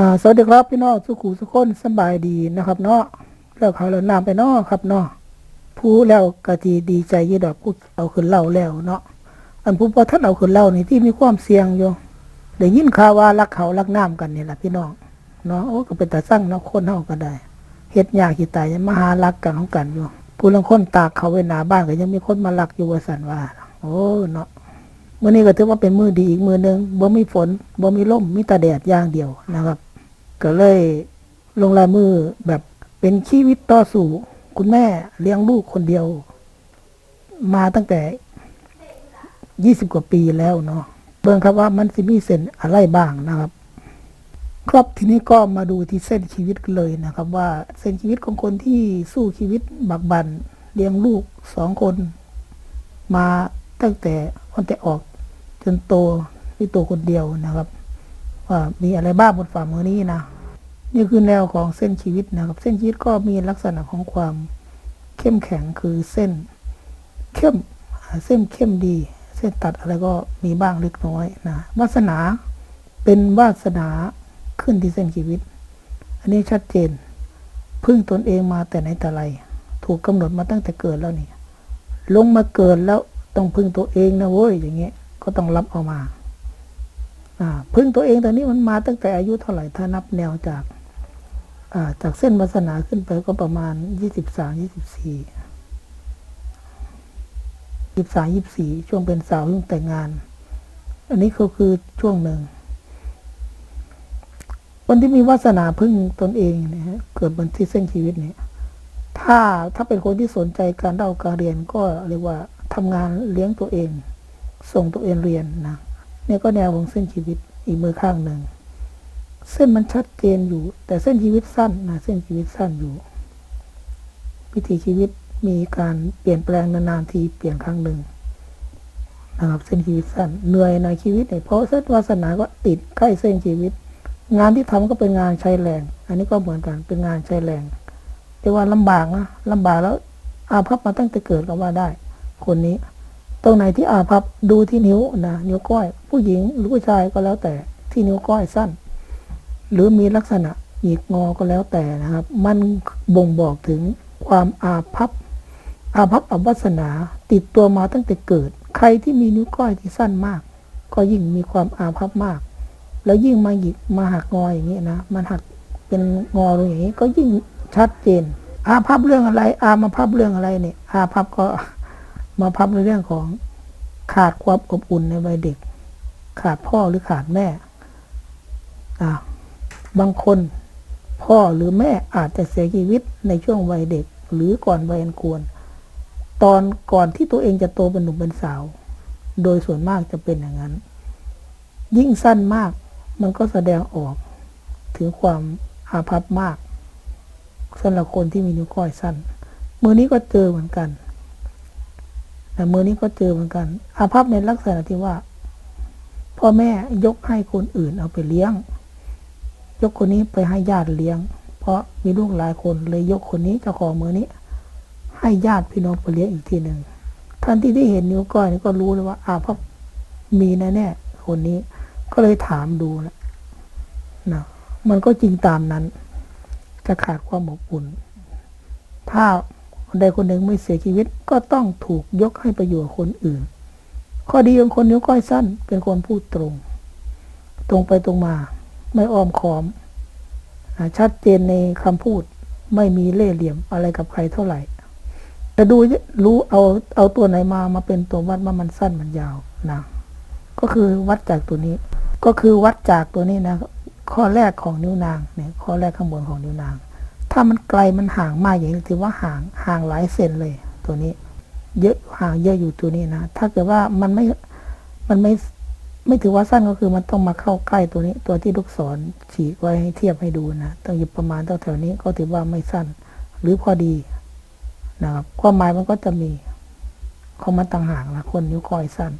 อ่าสวัสดีครับพี่น้องสุขุสุขคนสบายดีนะครับเนาะแล้วเขาแล้วน้ำไปเนาะครับเนาะผู้แล้วกะทีดีใจยี่ดอกผู้เอาขึ้นเล่าแล้วเนาะอันผู้พอท่านเอาขึ้นเล่านี่ที่มีความเสี่ยงอยู่ได้ยินข่าวว่ารักเขารักน้ำกันนี่แหละพี่น้องเนาะโอ้ก็เป็นแตาสั่งเนาะคนเฮาก็ได้เฮ็ดยากขี้ตายยังมาหารักกันของกันอยู่ผู้ลังคนตากเขาไว้หนาบ้านก็ยังมีคนมารักอยู่วสันว่าโอ้เนาะมื่อนี้ก็ถือว่าเป็นมือดีอีกมือหนึ่งบ่มีฝนบ่มีลมมีแต่แดดอย่างเดียวนะครับ ก็เลยลงลายมือแบบเป็นชีวิตต่อสู้คุณแม่เลี้ยงลูกคนเดียว มาตั้งแต่ยี่สิบกว่าปีแล้วเนาะเบิ่งครับว่ามันสิมีเส้นอะไรบ้างนะครับ ครับทีนี้ก็มาดูที่เส้นชีวิตเลยนะครับ ว่าเส้นชีวิตของคนที่สู้ชีวิตบักบันเลี้ยงลูกสองคน มาตั้งแต่ตั้งแต่ออกจนโตที่ตัวคนเดียวนะครับ ว่ามีอะไรบ้างบนฝ่ามือนี้นะนี่คือแนวของเส้นชีวิตนะครับ เส้นชีวิตก็มีลักษณะของความเข้มแข็งคือเส้นเข้มเส้นเข้มดี เส้นตัดอะไรก็มีบ้างเล็กน้อยนะวาสนาเป็นวาสนาขึ้นที่เส้นชีวิต อันนี้ชัดเจน พึ่งตนเองมาแต่ไหนแต่ไร ถูกกำหนดมาตั้งแต่เกิดแล้วนี่ลงมาเกิดแล้วต้องพึ่งตัวเองนะเว้ยอย่างเงี้ยก็ต้องรับเอามา พึ่งตัวเองตอนนี้มันมาตั้งแต่อายุเท่าไหร่ถ้านับแนวจากาจากเส้นวาสนาขึ้นไปก็ประมาณยี่สิบสามยี่สิบสี่ยี่สามยี่สี่ช่วงเป็นสาวเพิ่งแต่งงาน อันนี้ก็คือช่วงหนึ่งคนที่มีวาสนาพึ่งตนเองเนี่ยฮะเกิดบนที่เส้นชีวิตเนี่ยถ้าถ้าเป็นคนที่สนใจการเล่าการเรียนก็เรียกว่าทำงานเลี้ยงตัวเอง ส่งตัวเองเรียนนะ เนี่ยก็แนวของเส้นชีวิตอีกมือข้างหนึ่ง เส้นมันชัดเจนอยู่ แต่เส้นชีวิตสั้นนะเส้นชีวิตสั้นอยู่วิถีชีวิตมีการเปลี่ยนแปลงนานๆทีเปลี่ยนครั้งหนึ่งนะครับเส้นชีวิตสั้นเหนื่อยในชีวิตเนี่ยเพราะเส้นวาสนาก็ติดใกล้เส้นชีวิต งานที่ทำก็เป็นงานใช้แรง อันนี้ก็เหมือนกันเป็นงานใช้แรง แต่ว่าลำบากนะลำบากแล้วอาภัพมาตั้งแต่เกิดก็ว่าได้ คนนี้ ตรงไหนที่อาภัพดูที่นิ้วนะนิ้วก้อย ผู้หญิงหรือผู้ชายก็แล้วแต่ที่นิ้วก้อยสั้น หรือมีลักษณะหงิกงอก็แล้วแต่นะครับ มันบ่งบอกถึงความอาภัพอาภัพอวัสนา ติดตัวมาตั้งแต่เกิด ใครที่มีนิ้วก้อยที่สั้นมาก ก็ยิ่งมีความอาภัพมาก แล้วยิ่งมาหยิกมาหักงออย่างนี้นะมันหักเป็นงอลงอย่างนี้ก็ยิ่งชัดเจน อาภัพเรื่องอะไร อามาภัพเรื่องอะไรเนี่ยอาภัพก็ มาพับในเรื่องของขาดความอบอุ่นในวัยเด็ก ขาดพ่อหรือขาดแม่อ่าบางคนพ่อหรือแม่อาจจะเสียชีวิตในช่วงวัยเด็ก หรือก่อนวัยอันควร ตอนก่อนที่ตัวเองจะโตเป็นหนุ่มเป็นสาว โดยส่วนมากจะเป็นอย่างนั้น ยิ่งสั้นมากมันก็แสดงออก ถึงความอาภัพมากสำหรับคนที่มีนิ้วก้อยสั้นมือนี้ก็เจอเหมือนกัน แต่มือนี้ก็เจอเหมือนกัน อาภัพในลักษณะที่ว่าพ่อแม่ยกให้คนอื่นเอาไปเลี้ยง ยกคนนี้ไปให้ญาติเลี้ยง เพราะมีลูกหลายคนเลยยกคนนี้เจ้าของมือนี้ ให้ญาติพี่น้องไปเลี้ยงอีกทีหนึ่งท่านที่ได้เห็นนิ้วก้อยนี่ก็รู้เลยว่าอาภัพมีแน่ๆคนนี้ก็เลยถามดูนะนะมันก็จริงตามนั้น จะขาดความอบอุ่น ถ้า คนใดคนหนึ่งไม่เสียชีวิตก็ต้องถูกยกให้ไปอยู่กับคนอื่น ข้อดีของคนนิ้วก้อยสั้น เป็นคนพูดตรง ตรงไปตรงมา ไม่อ้อมค้อม ชัดเจนในคำพูดไม่มีเล่ห์เหลี่ยมอะไรกับใครเท่าไหร่แต่ดูรู้เอาเอาตัวไหนมามาเป็นตัววัดว่ามันสั้นมันยาวนะก็คือวัดจากตัวนี้ ก็คือวัดจากตัวนี้นะ ข้อแรกของนิ้วนางเนี่ยข้อแรกข้างบนของนิ้วนาง ถ้ามันไกลมันห่างมากอย่างนี้ถือว่าห่างห่างหลายเซนเลย ตัวนี้ เยอะห่างเยอะอยู่ตัวนี้นะถ้าเกิดว่ามันไม่มันไม่ไม่ถือว่าสั้นก็คือมันต้องมาเข้าใกล้ตัวนี้ ตัวที่ลูกศรฉีกไว้ให้เทียบให้ดูนะต้องอยู่ประมาณแถวๆนี้ก็ถือว่าไม่สั้น หรือพอดีนะครับความหมายมันก็จะมีของมันต่างหากนะคนนิ้วก้อยสั้น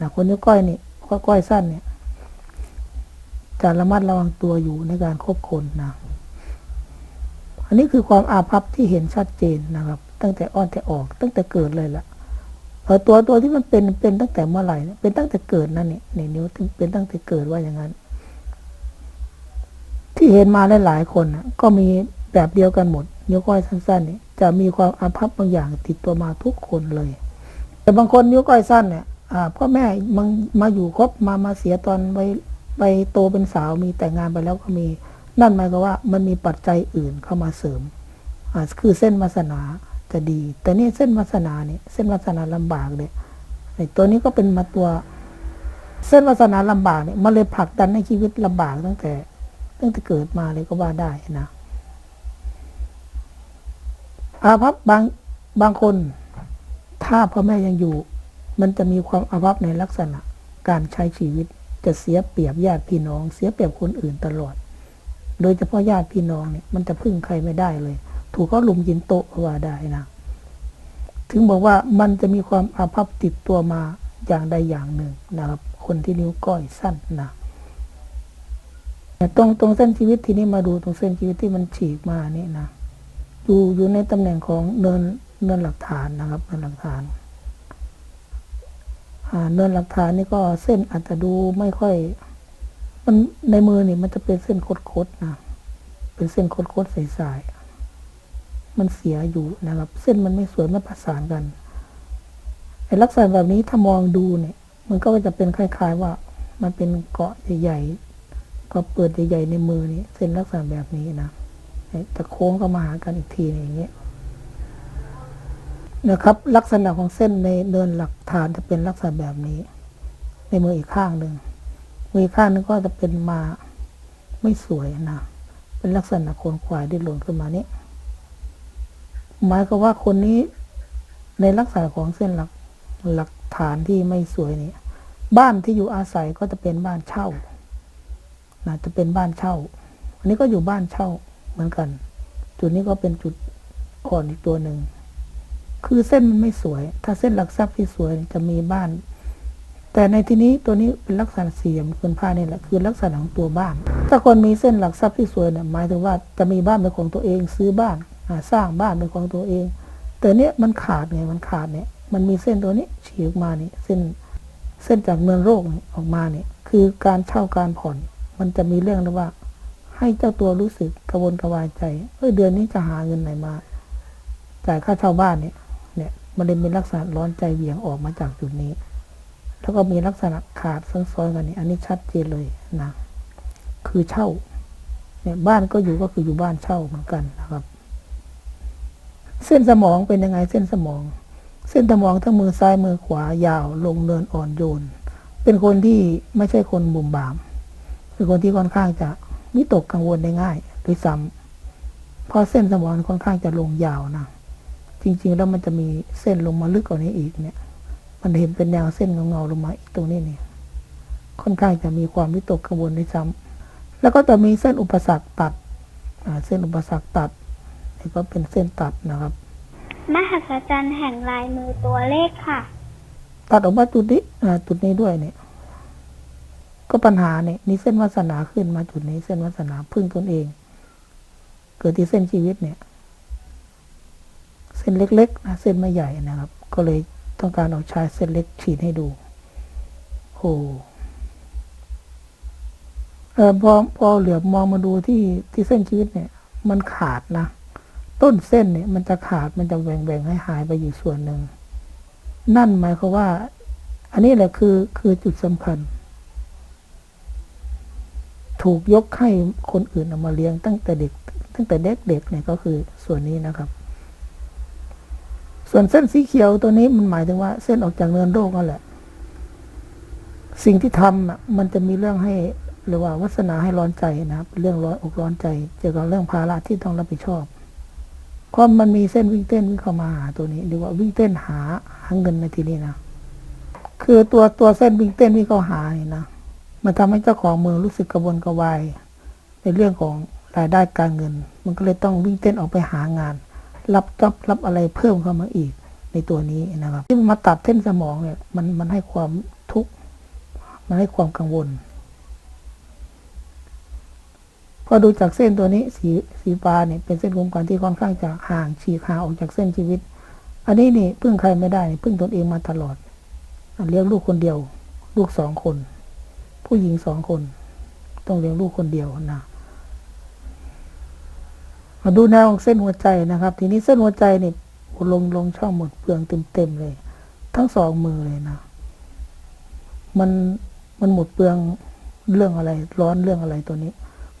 นะคนนิ้วก้อยนี่ข้อก้อยสั้นเนี่ยจะระมัดระวังตัวอยู่ในการควบคนนะ อันนี้คือความอาภัพที่เห็นชัดเจนนะครับ ตั้งแต่อ้อนแต่ออก ตั้งแต่เกิดเลยละเออตัวตัวที่มันเป็นเป็นตั้งแต่เมื่อไหร่เป็นตั้งแต่เกิดนั่นเนี่ยในนิ้วเป็นตั้งแต่เกิดว่าอย่างนั้น ที่เห็นมาหลายๆคนนะก็มีแบบเดียวกันหมดนิ้วก้อยสั้นๆเนี่ยจะมีความอาภัพบางอย่างติดตัวมาทุกคนเลย แต่บางคนนิ้วก้อยสั้นเนี่ยอ่าพ่อแม่มังมาอยู่ครบมามาเสียตอนไปไปโตเป็นสาวมีแต่งงานไปแล้วก็มี นั่นหมายความว่ามันมีปัจจัยอื่นเข้ามาเสริมอ่าคือเส้นวาสนาจะดี แต่นี่เส้นวาสนาเนี่ยเส้นวาสนาลำบากเนี่ยไอ้ตัวนี้ก็เป็นมาตัว เส้นวาสนาลำบากเนี่ยมันเลยผลักดันในชีวิตลำบากตั้งแต่ ตั้งแต่เกิดมาเลยก็ว่าได้นะอาภัพบางบางคน ถ้าพ่อแม่ยังอยู่ มันจะมีความอาภัพในลักษณะ การใช้ชีวิตจะเสียเปรียบญาติพี่น้อง เสียเปรียบคนอื่นตลอด โดยเฉพาะญาติพี่น้องเนี่ยมันจะพึ่งใครไม่ได้เลย ถูกเขาลุมกินโต๊ะก็ว่าได้นะถึงบอกว่ามันจะมีความอาภัพติดตัวมาอย่างใดอย่างหนึ่งนะครับ คนที่นิ้วก้อยสั้นนะตรงตรงเส้นชีวิตทีนี้มาดูตรงเส้นชีวิตที่มันฉีกมานี่นะอยู่อยู่ในตำแหน่งของเนินเนินหลักฐานนะครับ เนินหลักฐานอ่าเนินหลักฐานนี่ก็เส้นอาจจะดูไม่ค่อย มันในมือนี่มันจะเป็นเส้นโคดๆนะ เป็นเส้นโคดๆใสๆมันเสียอยู่นะครับ เส้นมันไม่สวยไม่ประสานกันไอ้ลักษณะแบบนี้ถ้ามองดูเนี่ย มันก็จะเป็นคล้าย ๆ ว่า มันเป็นเกาะใหญ่ๆก็เปิดใหญ่ๆในมือนี้เส้นลักษณะแบบนี้นะจะโค้งเข้ามาหากันอีกทีอย่างเงี้ยนะครับ ลักษณะของเส้นในเดินหลักฐานจะเป็นลักษณะแบบนี้ ในมืออีกข้างหนึ่ง มืออีกข้างหนึงก็จะเป็นมาไม่สวยนะ เป็นลักษณะโคนควายที่หล่นขึ้นมานี้หมายก็ว่าคนนี้ในลักษณะของเส้นหลักหลักฐานที่ไม่สวยนี่บ้านที่อยู่อาศัยก็จะเป็นบ้านเช่านะจะเป็นบ้านเช่า อันนี้ก็อยู่บ้านเช่าเหมือนกัน จุดนี้ก็เป็นจุดอ่อนอีกตัวหนึ่ง คือเส้นมันไม่สวย ถ้าเส้นหลักทรัพย์ที่สวยจะมีบ้าน แต่ในที่นี้ตัวนี้เป็นลักษณะสี่เหลี่ยมพื้นผ้านี่แหละคือลักษณะของตัวบ้าน ถ้าคนมีเส้นหลักทรัพย์ที่สวยเนี่ยหมายถึงว่าจะมีบ้านเป็นของตัวเองซื้อบ้านสร้างบ้านเป็นของตัวเอง แต่เนี้ยมันขาดไงมันขาดเนี่ยมันมีเส้นตัวนี้ฉีกมานี่เส้นเส้นจากเมืองโรคนี่ออกมาเนี่ยคือการเช่าการผ่อน มันจะมีเรื่องเลยว่า ให้เจ้าตัวรู้สึกกระวนกระวายใจเอ้ยเดือนนี้จะหาเงินไหนมาจ่ายค่าเช่าบ้านเนี่ย เนี่ยมันเลยเป็นลักษณะร้อนใจเหวี่ยงออกมาจากจุดนี้ แล้วก็มีลักษณะขาดซ้อนๆกันนี่อันนี้ชัดเจนเลยนะ คือเช่า เนี่ยบ้านก็อยู่ก็คืออยู่บ้านเช่าเหมือนกันนะครับ เส้นสมองเป็นยังไงเส้นสมอง เส้นสมองทั้งมือซ้ายมือขวายาว ลงเนินอ่อนโยน เป็นคนที่ไม่ใช่คนบุ่มบาม เป็นคนที่ค่อนข้างจะมิตกกังวลได้ง่ายด้วยซ้ำเพราะเส้นสมองค่อนข้างจะลงยาวนะ จริง ๆ แล้วมันจะมีเส้นลงมาลึกกว่านี้อีกเนี่ย มันเห็นเป็นแนวเส้นเงาๆลงมาอีกตรงนี้เนี่ย ค่อนข้างจะมีความวิตกกังวลด้วยซ้ำแล้วก็จะมีเส้นอุปสรรคตัดอ่าเส้นอุปสรรคตัดนี่ก็เป็นเส้นตัดนะครับ มหัศจรรย์แห่งลายมือตัวเลขค่ะ ตัดออกมาจุดนี้อ่าจุดนี้ด้วยเนี่ย ก็ปัญหาเนี่ยนี่เส้นวาสนาขึ้นมาจุดนี้ เส้นวาสนาพึ่งตนเอง เกิดที่เส้นชีวิตเนี่ย เส้นเล็กๆนะเส้นไม่ใหญ่นะครับ ก็เลย ต้องการเอาชายเส้นเล็กฉีดให้ดูโอ้เออพอพอเหลือบมองมาดูที่ที่เส้นชีวิตเนี่ย มันขาดนะต้นเส้นเนี่ย มันจะขาดมันจะแหว่งๆให้หายไปอยู่ส่วนหนึ่ง นั่นหมายความว่า อันนี้แหละคือคือจุดสำคัญ ถูกยกให้คนอื่นเอามาเลี้ยงตั้งแต่เด็ก ตั้งแต่เด็กๆเนี่ยก็คือส่วนนี้นะครับ ส่วนเส้นสีเขียวตัวนี้มันหมายถึงว่า เส้นออกจากเนินโรคนั่นแหละ สิ่งที่ทำอะมันจะมีเรื่องให้หรือว่าวัสนาให้ร้อนใจนะครับ เรื่องร้อนอกร้อนใจเกี่ยวกับเรื่องภาระที่ต้องรับผิดชอบเพราะมันมีเส้นวิ่งเต้นวิ่งเข้ามาหาตัวนี้หรือว่าวิ่งเต้นหาหาเงินในที่นี้นะคือตัวตัวเส้นวิ่งเต้นวิ่งเข้าหานี่นะมันทำให้เจ้าของเมืองรู้สึกกระวนกระวาย ในเรื่องของรายได้การเงิน มันก็เลยต้องวิ่งเต้นออกไปหางาน รับจ็อบรับอะไรเพิ่มเข้ามาอีกในตัวนี้นะครับ ที่มันมาตัดเส้นสมองเนี่ยมันมันให้ความทุกข์มันให้ความกังวลพอดูจากเส้นตัวนี้สีสีฟ้าเนี่ยเป็นเส้นวงการที่ค่อนข้างจะห่างฉีกห่างออกจากเส้นชีวิต อันนี้นี่พึ่งใครไม่ได้พึ่งตนเองมาตลอดเลี้ยงลูกคนเดียว ลูกสองคน ผู้หญิงสองคน ต้องเลี้ยงลูกคนเดียวนะ มาดูแนวของเส้นหัวใจนะครับ ทีนี้เส้นหัวใจเนี่ยลงลงช่องหมดเปลืองเต็มๆเลย ทั้งสองมือเลยนะ มันมันหมดเปลืองเรื่องอะไร ร้อนเรื่องอะไรตัวนี้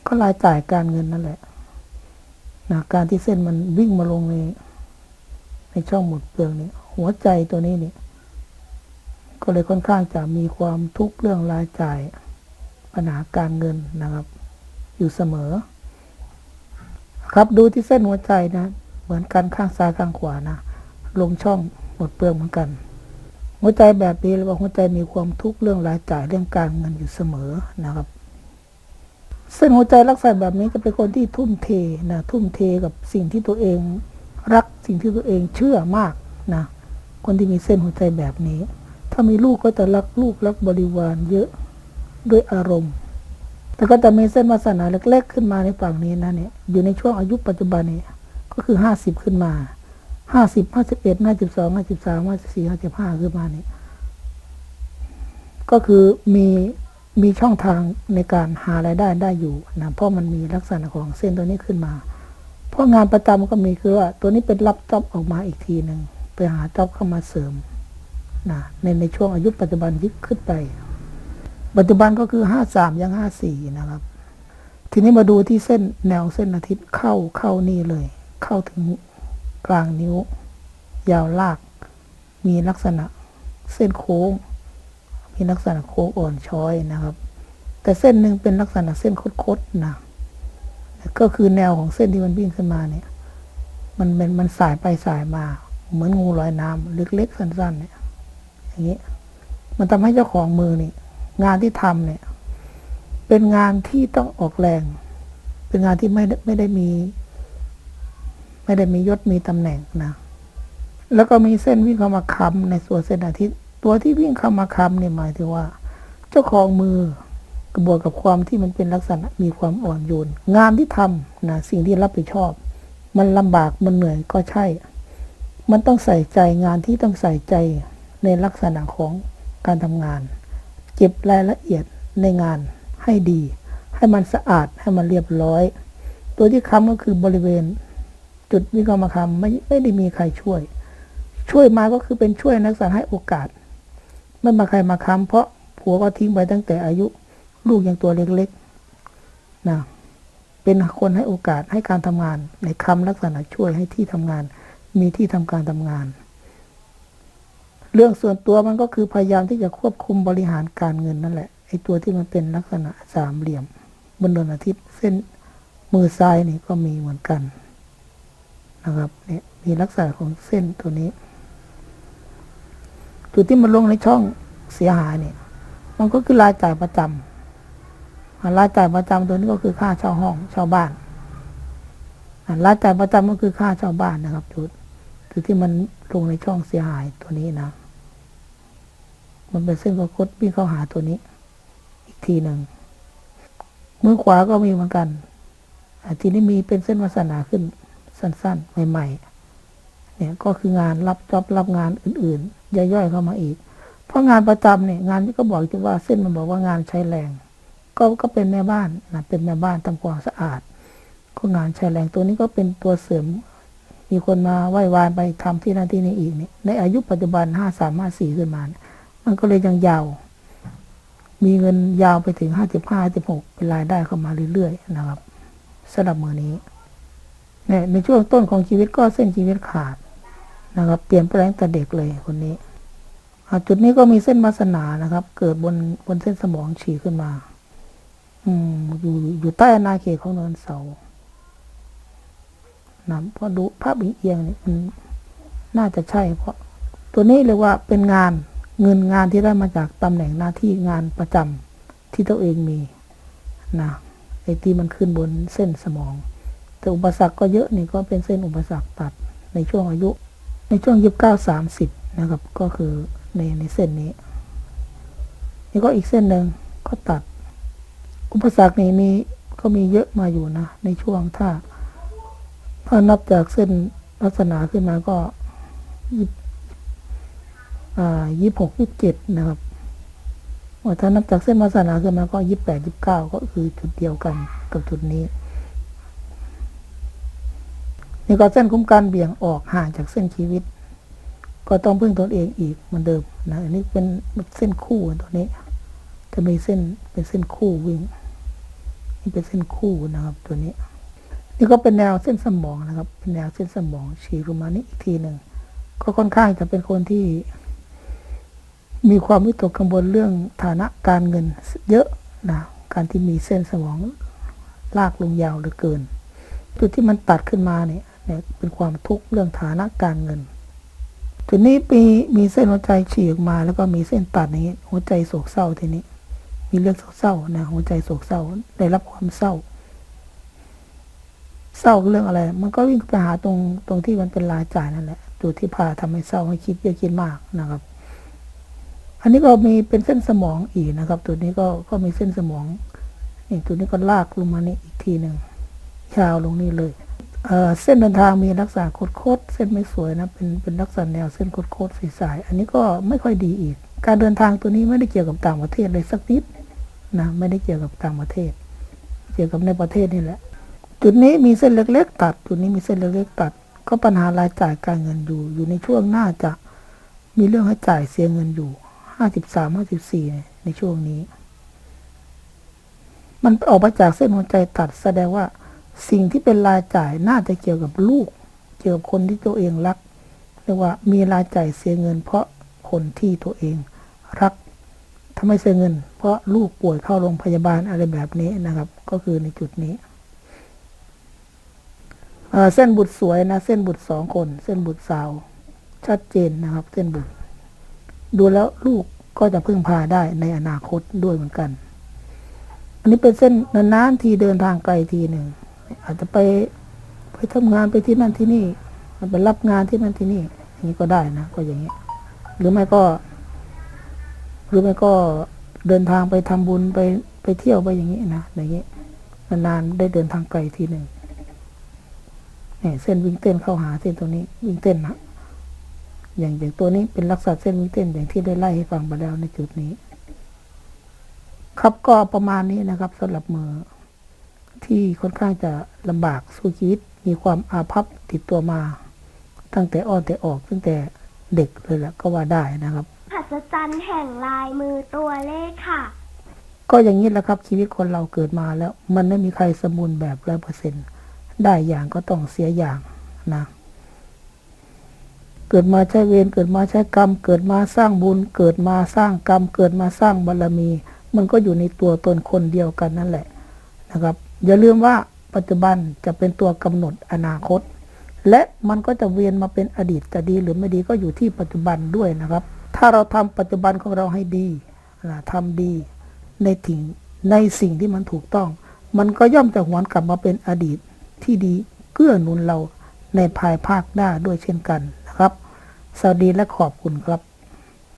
ก็รายจ่ายการเงินนั่นแหละนะการที่เส้นมันวิ่งมาลงในในช่องหมดเปลืองนี้หัวใจตัวนี้นี่ก็เลยค่อนข้างจะมีความทุกข์เรื่องรายจ่ายปัญหาการเงินนะครับ อยู่เสมอ ครับดูที่เส้นหัวใจนะ เหมือนกันข้างซ้ายข้างขวานะ ลงช่องหมดเปลืองเหมือนกัน หัวใจแบบนี้เรียกหัวใจมีความทุกข์เรื่องรายจ่ายเรื่องการเงินอยู่เสมอนะครับ เส้นหัวใจลักษณะแบบนี้จะเป็นคนที่ทุ่มเทนะทุ่มเทกับสิ่งที่ตัวเองรักสิ่งที่ตัวเองเชื่อมากนะคนที่มีเส้นหัวใจแบบนี้ ถ้ามีลูกก็จะรักลูกรักบริวารเยอะด้วยอารมณ์ แต่ก็จะมีเส้นวาสนาเล็ก ๆ ขึ้นมาในฝั่งนี้นะเนี่ยอยู่ในช่วงอายุปัจจุบันเนี่ยก็คือห้าสิบขึ้นมาห้าสิบห้าสิบเอ็ดห้าสิบสองห้าสิบสามห้าสิบสี่ห้าสิบห้าขึ้นมาเนี่ยก็คือมีมีช่องทางในการหารายได้ได้อยู่นะเพราะมันมีลักษณะของเส้นตัวนี้ขึ้นมา เพราะงานประจำก็มีคือว่าตัวนี้เป็นรับจ็อบออกมาอีกทีหนึ่งไปหาจ็อบเข้ามาเสริมนะในในช่วงอายุปัจจุบันที่ขึ้นไป ปัจจุบันก็คือห้าสามยังห้าสี่นะครับ ทีนี้มาดูที่เส้นแนวเส้นอาทิตย์เข้าเข้านี่เลย เข้าถึงกลางนิ้ว ยาวลาก มีลักษณะเส้นโค้ง มีลักษณะโค้งอ่อนช้อยนะครับ แต่เส้นหนึ่งเป็นลักษณะเส้นคดๆนะก็คือแนวของเส้นที่มันวิ่งขึ้นมาเนี่ย มันเป็นมันสายไปสายมา เหมือนงูลอยน้ำเล็กๆสั้นๆเนี่ยอย่างนี้ มันทำให้เจ้าของมือนี่ งานที่ทำเนี่ย เป็นงานที่ต้องออกแรง เป็นงานที่ไม่ได้ไม่ได้มี ไม่ได้มียศมีตำแหน่งนะแล้วก็มีเส้นวิ่งเข้ามาค้ำในส่วนเส้นอาทิตย์ ตัวที่วิ่งเข้ามาค้ำเนี่ยหมายถึงว่า เจ้าของมือกระบวกกับความที่มันเป็นลักษณะมีความอ่อนโยน งานที่ทำนะสิ่งที่รับผิดชอบ มันลำบากมันเหนื่อยก็ใช่ มันต้องใส่ใจงานที่ต้องใส่ใจในลักษณะของการทำงาน เก็บรายละเอียดในงานให้ดี ให้มันสะอาดให้มันเรียบร้อย ตัวที่ค้ำก็คือบริเวณ จุดวิ่งเข้ามาค้ำไม่ไม่ได้มีใครช่วย ช่วยมาก็คือเป็นช่วยนักศึกษาให้โอกาส ไม่มาใครมาค้ำเพราะผัวก็ทิ้งไปตั้งแต่อายุลูกยังตัวเล็กๆนะเป็นคนให้โอกาสให้การทำงาน ในคำลักษณะช่วยให้ที่ทำงาน มีที่ทำการทำงาน เรื่องส่วนตัวมันก็คือพยายามที่จะควบคุมบริหารการเงินนั่นแหละไอ้ตัวที่มันเป็นลักษณะสามเหลี่ยมบนดวงอาทิตย์ เส้นมือซ้ายนี่ก็มีเหมือนกันนะครับเนี่ยมีลักษณะของเส้นตัวนี้จุดที่มันลงในช่องเสียหายเนี่ย มันก็คือรายจ่ายประจำอ่ารายจ่ายประจำตัวนี้ก็คือค่าเช่าห้องเช่าบ้านรายจ่ายประจำก็คือค่าเช่าบ้านนะครับจุดจุดที่มันลงในช่องเสียหายตัวนี้นะ มันเป็นเส้นกระคดวิ่งเข้าหาตัวนี้ อีกทีหนึ่งมือขวาก็มีเหมือนกันอทีนี้มีเป็นเส้นวาสนาขึ้น สั้น ๆ ใหม่ ๆ เนี่ยก็คืองานรับจ็อบรับงานอื่น ๆ ย่อยๆเข้ามาอีก เพราะงานประจำเนี่ย งานที่ก็บอกที่ว่าเส้นมันบอกว่างานใช้แรง ก็ก็เป็นแม่บ้านนะเป็นแม่บ้านทำความสะอาด ก็งานใช้แรงตัวนี้ก็เป็นตัวเสริม มีคนมาไหว้วานไปทำที่นั่นที่นี่อีกเนี่ยในอายุปัจจุบันห้าสามห้าสี่ขึ้นมาเนี่ย มันก็เลยยังยาว มีเงินยาวไปถึงห้าสิบห้าสิบหกเป็นรายได้เข้ามาเรื่อยๆนะครับสำหรับมือนี้เนี่ยในช่วงต้นของชีวิตก็เส้นชีวิตขาดนะครับ เปลี่ยนแปลงแต่เด็กเลยคนนี้จุดนี้ก็มีเส้นวาสนานะครับ เกิดบนบนเส้นสมองฉีกขึ้นมา อืม อยู่อยู่ใต้อาณาเขตของเนินเสานะเพราะดูภาพเอียงๆเนี่ยมันน่าจะใช่ เพราะตัวนี้เรียกว่าเป็นงาน เงินงานที่ได้มาจากตำแหน่งหน้าที่งานประจำที่ตัวเองมีนะไอ้ที่มันขึ้นบนเส้นสมอง แต่อุปสรรคก็เยอะนี่ก็เป็นเส้นอุปสรรคตัดในช่วงอายุ ในช่วงยี่สิบเก้าสามสิบนะครับ ก็คือในในเส้นนี้ นี่ก็อีกเส้นหนึ่งก็ตัด อุปสรรคนี่มีก็มีเยอะมาอยู่นะ ในช่วงถ้า ถ้านับจากเส้นลักษณะขึ้นมาก็ยี่อ่า ยี่หกยี่เจ็ดนะครับถ้านับจากเส้นลักษณะขึ้นมาก็ยี่แปดยี่เก้าก็คือจุดเดียวกันกับจุดนี้นี่ก็เส้นคุ้มกันเบี่ยงออกห่างจากเส้นชีวิต ก็ต้องพึ่งตนเองอีกเหมือนเดิมนะอันนี้เป็นเส้นคู่ตัวนี้ จะมีเส้นเป็นเส้นคู่วิ่งนี่เป็นเส้นคู่นะครับ ตัวนี้ นี่ก็เป็นแนวเส้นสมองนะครับ เป็นแนวเส้นสมองฉีกลงมานี่อีกทีหนึ่งก็ค่อนข้างจะเป็นคนที่ มีความวิตกกังวลเรื่องฐานะการเงินเยอะนะการที่มีเส้นสมองลากลงยาวเหลือเกิน จุดที่มันตัดขึ้นมาเนี่ยเนี่ยเป็นความทุกข์เรื่องฐานะการเงินจุดนี้มีมีเส้นหัวใจฉีกออกมา แล้วก็มีเส้นตัดนี้ หัวใจโศกเศร้าทีนี้ มีเรื่องเศร้านะหัวใจโศกเศร้าได้รับความเศร้า เศร้าเรื่องอะไร มันก็วิ่งไปหาตรงตรงที่มันเป็นรายจ่ายนั่นแหละจุดที่พาทำให้เศร้าให้คิดเยอะคิดมากนะครับ อันนี้ก็มีเป็นเส้นสมองอีกนะครับ ตัวนี้ก็ก็มีเส้นสมองนี่ตัวนี้ก็ลากลงมานี่อีกทีหนึ่งยาวลงนี่เลยเอ่อเส้นเดินทางมีลักษณะโคดๆเส้นไม่สวยนะเป็นเป็นลักษณะแนวเส้นโคดๆสาย อันนี้ก็ไม่ค่อยดีอีก การเดินทางตัวนี้ไม่ได้เกี่ยวกับต่างประเทศเลยสักนิดนะไม่ได้เกี่ยวกับต่างประเทศ เกี่ยวกับในประเทศนี่แหละ จุดนี้มีเส้นเล็กๆ ตัด จุดนี้มีเส้นเล็กๆ ตัด ก็ปัญหารายจ่ายการเงินอยู่ อยู่ในช่วงน่าจะมีเรื่องให้จ่ายเสียเงินอยู่ ห้าสิบสามห้าสิบสี่ในช่วงนี้ มันออกมาจากเส้นหัวใจตัดแสดงว่า สิ่งที่เป็นรายจ่ายน่าจะเกี่ยวกับลูก เกี่ยวกับคนที่ตัวเองรักเรียกว่ามีรายจ่ายเสียเงิน เพราะคนที่ตัวเองรักทำไมเสียเงิน เพราะลูกป่วยเข้าโรงพยาบาลอะไรแบบนี้นะครับ ก็คือในจุดนี้เอ่อเส้นบุตรสวยนะ เส้นบุตรสองคน เส้นบุตรสาว ชัดเจนนะครับ เส้นบุตร ดูแล้วลูกก็จะพึ่งพาได้ในอนาคตด้วยเหมือนกัน อันนี้เป็นเส้นนานๆทีเดินทางไกลทีหนึ่งอาจจะไปไปทำงานไปที่นั่นที่นี่ไปรับงานที่นั่นที่นี่อย่างนี้ก็ได้นะ ก็อย่างนี้ หรือไม่ก็ หรือไม่ก็เดินทางไปทำบุญไปไปเที่ยวไปอย่างนี้นะอย่างนี้นานๆได้เดินทางไกลทีหนึ่งเนี่ยเส้นวิ่งเต้นเข้าหาเส้นตัวนี้ วิ่งเต้นนะ อย่างอย่างตัวนี้เป็นลักษณะเส้นวิ่งเต้นอย่างที่ได้ไล่ให้ฟังไปแล้วในจุดนี้ ครับก็ประมาณนี้นะครับสำหรับมือ ที่ค่อนข้างจะลำบากสู้ชีวิตมีความอาภัพติดตัวมา ตั้งแต่อ้อนแต่ออกตั้งแต่เด็กเลยแหละก็ว่าได้นะครับหัศจรรย์แห่งลายมือตัวเลขค่ะ ก็อย่างนี้แหละครับชีวิตคนเราเกิดมาแล้ว มันไม่มีใครสมบูรณ์แบบร้อยเปอร์เซ็นได้อย่างก็ต้องเสียอย่างนะ เกิดมาใช้เวรเกิดมาใช้กรรม เกิดมาสร้างบุญ เกิดมาสร้างกรรม เกิดมาสร้างบารรมี มันก็อยู่ในตัวตนคนเดียวกันนั่นแหละนะครับ อย่าลืมว่าปัจจุบันจะเป็นตัวกำหนดอนาคต และมันก็จะเวียนมาเป็นอดีตจะดีหรือไม่ดีก็อยู่ที่ปัจจุบันด้วยนะครับ ถ้าเราทำปัจจุบันของเราให้ดีนะทำดีในถิ่งในสิ่งที่มันถูกต้อง มันก็ย่อมจะหวนกลับมาเป็นอดีตที่ดีเกื้อหนุนเราในภายภาคหน้าด้วยเช่นกัน นะครับ สวัสดีและขอบคุณครับ